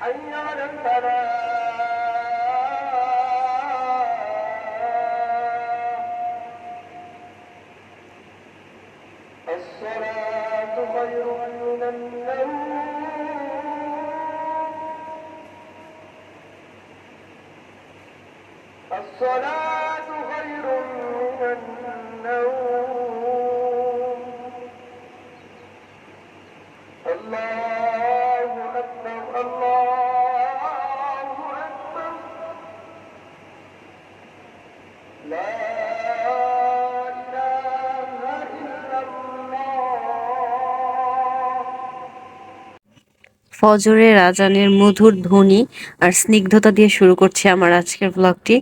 حي على الفلاح الصلاة خير من النوم. الصلاة خير من النوم. الله ফজরের আজানের মধুর ধ্বনি আর স্নিগ্ধতা দিয়ে শুরু করছি আমার আজকের ব্লগটি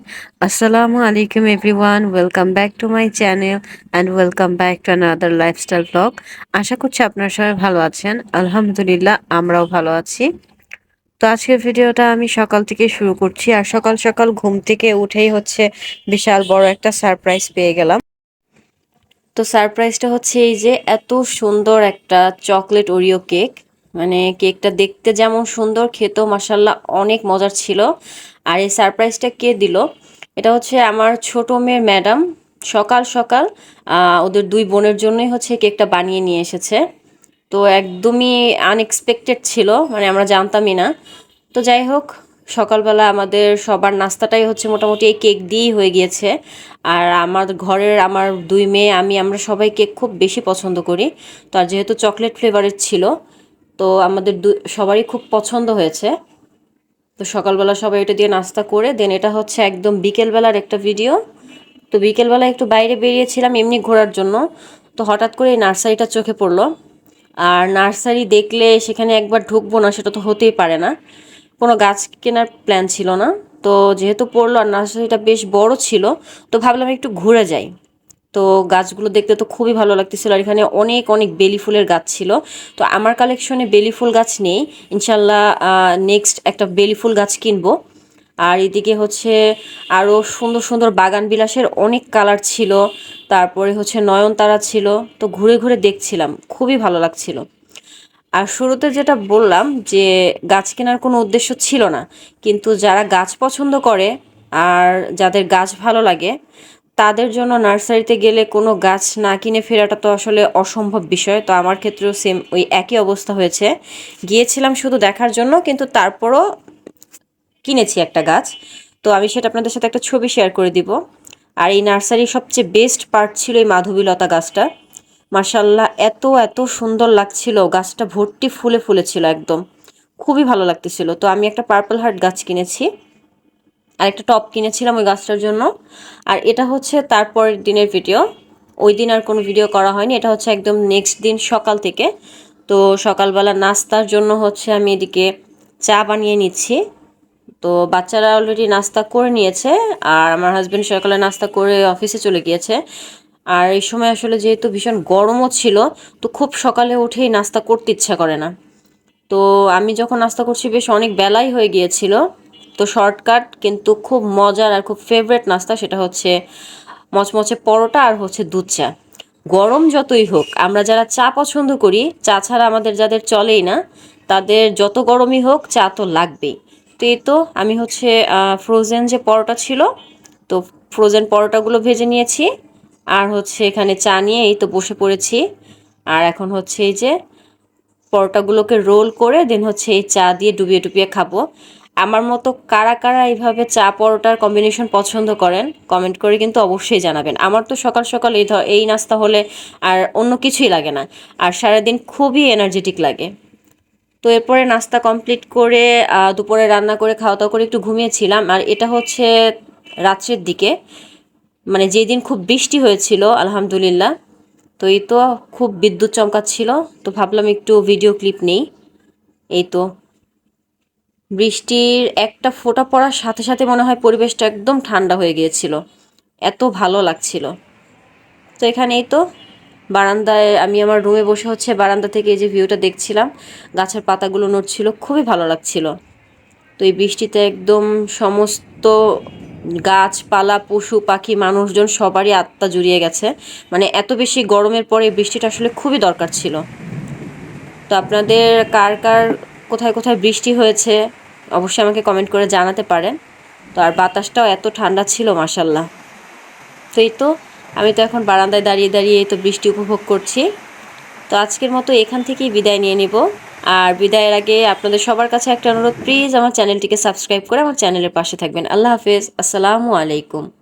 আসসালামু আলাইকুম everyone welcome back to my channel and welcome back to another lifestyle blog আশা করছি আপনারা সবাই ভালো আছেন। আলহামদুলিল্লাহ, আমরাও ভালো আছি। তো আজকের ভিডিওটা আমি সকাল থেকে শুরু করছি আর সকাল সকাল ঘুম থেকে উঠেই হচ্ছে বিশাল বড় একটা সারপ্রাইজ পেয়ে গেলাম। তো সারপ্রাইজটা হচ্ছে এই যে এত সুন্দর একটা চকলেট ওরিও কেক মানে কেকটা দেখতে যেমন সুন্দর, খেতেও মাসাল্লাহ অনেক মজার ছিল। আর এই সারপ্রাইজটা কে দিল? এটা হচ্ছে আমার ছোট মেয়ের ম্যাডাম। সকাল সকাল ওদের দুই বোনের জন্যই হচ্ছে কেকটা বানিয়ে নিয়ে এসেছে। তো একদমই আনএক্সপেক্টেড ছিল মানে আমরা জানতামই না। তো যাই হোক, সকালবেলা আমাদের সবার নাস্তাটাই হচ্ছে মোটামুটি এই কেক দিয়েই হয়ে গিয়েছে। আর আমার ঘরের আমার দুই মেয়ে, আমি, আমরা সবাই কেক খুব বেশি পছন্দ করি। তো আর যেহেতু চকলেট ফ্লেভারের ছিল তো আমাদের দু- সবারই খুব পছন্দ হয়েছে। তো সকালবেলা সবাই এটা দিয়ে নাস্তা করে দেন এটা হচ্ছে একদম বিকেলবেলার একটা ভিডিও তো বিকেলবেলা একটু বাইরে বেরিয়েছিলাম এমনি ঘোরার জন্য, তো হঠাৎ করে এই নার্সারিটা চোখে পড়ল। আর নার্সারি দেখলে সেখানে একবার ঢুকবো না, সেটা তো হতেই পারে না। কোনো গাছ কেনার প্ল্যান ছিল না। তো যেহেতু পড়ল আর নার্সারিটা বেশ বড় ছিল, তো ভাবলাম একটু ঘুরে যাই। তো গাছগুলো দেখতে তো খুবই ভালো লাগতেছিল আর এখানে অনেক অনেক বেলি ফুলের গাছ ছিল। তো আমার কালেকশনে বেলি ফুল গাছ নেই। ইনশাল্লাহ নেক্সট একটা বেলি ফুল গাছ কিনবো। আর এদিকে হচ্ছে আরও সুন্দর সুন্দর বাগান বিলাসের অনেক কালার ছিল। তারপরে হচ্ছে নয়নতারা ছিল। তো ঘুরে ঘুরে দেখছিলাম। খুবই ভালো লাগছিল। আর শুরুতে যেটা বললাম যে গাছ কেনার কোনো উদ্দেশ্য ছিল না। কিন্তু যারা গাছ পছন্দ করে আর যাদের গাছ ভালো লাগে তাদের জন্য নার্সারিতে গেলে কোনো গাছ না কিনে ফেরাটা তো আসলে অসম্ভব বিষয়। তো আমার ক্ষেত্রেও সেম ওই একই অবস্থা হয়েছে। গিয়েছিলাম শুধু দেখার জন্য, কিন্তু তারপরও কিনেছি একটা গাছ। তো আমি সেটা আপনাদের সাথে একটা ছবি শেয়ার করে দিব। আর এই নার্সারির সবচেয়ে বেস্ট পার্ট ছিল এই মাধবীলতা গাছটা। মার্শাল্লাহ এত এত সুন্দর লাগছিল। গাছটা ভর্তি ফুলে ফুলে ছিল একদম। খুবই ভালো লাগতেছিল। তো আমি একটা পার্পল হার্ট গাছ কিনেছি। আর একটা টপ কিনেছিলাম ওই গাছটার জন্য। আর এটা হচ্ছে তারপরের দিনের ভিডিও। ওই দিন আর কোনো ভিডিও করা হয়নি। এটা হচ্ছে একদম নেক্সট দিন সকাল থেকে। তো সকালবেলা নাস্তার জন্য হচ্ছে আমি এদিকে চা বানিয়ে নিচ্ছি। তো বাচ্চারা অলরেডি নাস্তা করে নিয়েছে আর আমার হাজব্যান্ড সকালে নাস্তা করে অফিসে চলে গিয়েছে। আর এই সময় আসলে যেহেতু ভীষণ গরমও ছিল, তো খুব সকালে উঠেই নাস্তা করতে ইচ্ছা করে না। তো আমি যখন নাস্তা করছি, বেশ অনেক বেলাই হয়ে গিয়েছিল। তো শর্টকাট কিন্তু খুব মজার আর খুব ফেভারেট নাস্তা সেটা হচ্ছে মচমচে পরোটা আর হচ্ছে দুধ চা। গরম যতই হোক, আমরা যারা চা পছন্দ করি, চা ছাড়া আমাদের যাদের চলেই না, তাদের যত গরমই হোক, চা তো লাগবেই। তো এই তো আমি হচ্ছে ফ্রোজেন যে পরোটা ছিল, তো ফ্রোজেন পরোটাগুলো ভেজে নিয়েছি, আর হচ্ছে এখানে চা নিয়ে এই তো বসে পড়েছি। আর এখন হচ্ছে এই যে পরোটাগুলোকে রোল করে দেন হচ্ছে এই চা দিয়ে ডুবিয়ে ডুবিয়ে খাব। আমার মতো কারা কারা এইভাবে চা পরোটার কম্বিনেশন পছন্দ করেন কমেন্ট করে কিন্তু অবশ্যই জানাবেন। আমার তো সকাল সকাল এই এই নাস্তা হলে আর অন্য কিছুই লাগে না। আর সারাদিন খুবই এনার্জেটিক লাগে। তো এরপরে নাস্তা কমপ্লিট করে দুপুরে রান্না করে খাওয়া দাওয়া করে একটু ঘুমিয়েছিলাম। আর এটা হচ্ছে রাত্রের দিকে। মানে যেই দিন খুব বৃষ্টি হয়েছিল, আলহামদুলিল্লাহ। তো এই তো খুব বিদ্যুৎ চমকাচ্ছিল। তো ভাবলাম একটু ভিডিও ক্লিপ নেই। এই তো। বৃষ্টির একটা ফোঁটা পড়ার সাথে সাথে মনে হয় পরিবেশটা একদম ঠান্ডা হয়ে গিয়েছিল। এত ভালো লাগছিল। তো এখানেই তো বারান্দায় আমি আমার রুমে বসে হচ্ছে বারান্দা থেকে এই যে ভিউটা দেখছিলাম, গাছের পাতাগুলো নড়ছিল, খুবই ভালো লাগছিল। তো এই বৃষ্টিতে একদম সমস্ত গাছপালা, পশু, পাখি, মানুষজন সবারই আত্মা জুড়িয়ে গেছে। মানে এত বেশি গরমের পরে বৃষ্টিটা আসলে খুবই দরকার ছিল। তো আপনাদের কার কার কোথায় কোথায় বৃষ্টি হয়েছে, অবশ্যই আমাকে কমেন্ট করে জানাতে পারেন। তো আর বাতাসটাও এত ঠান্ডা ছিল মাসাল্লাহ তো এই তো, আমি তো এখন বারান্দায় দাঁড়িয়ে দাঁড়িয়ে এই তো বৃষ্টি উপভোগ করছি। তো আজকের মতো এখান থেকেই বিদায় নিয়ে নিব। আর বিদায়ের আগে আপনাদের সবার কাছে একটা অনুরোধ প্লিজ আমার চ্যানেলটিকে সাবস্ক্রাইব করে আমার চ্যানেলের পাশে থাকবেন। আল্লাহ হাফেজ, আসসালামু আলাইকুম।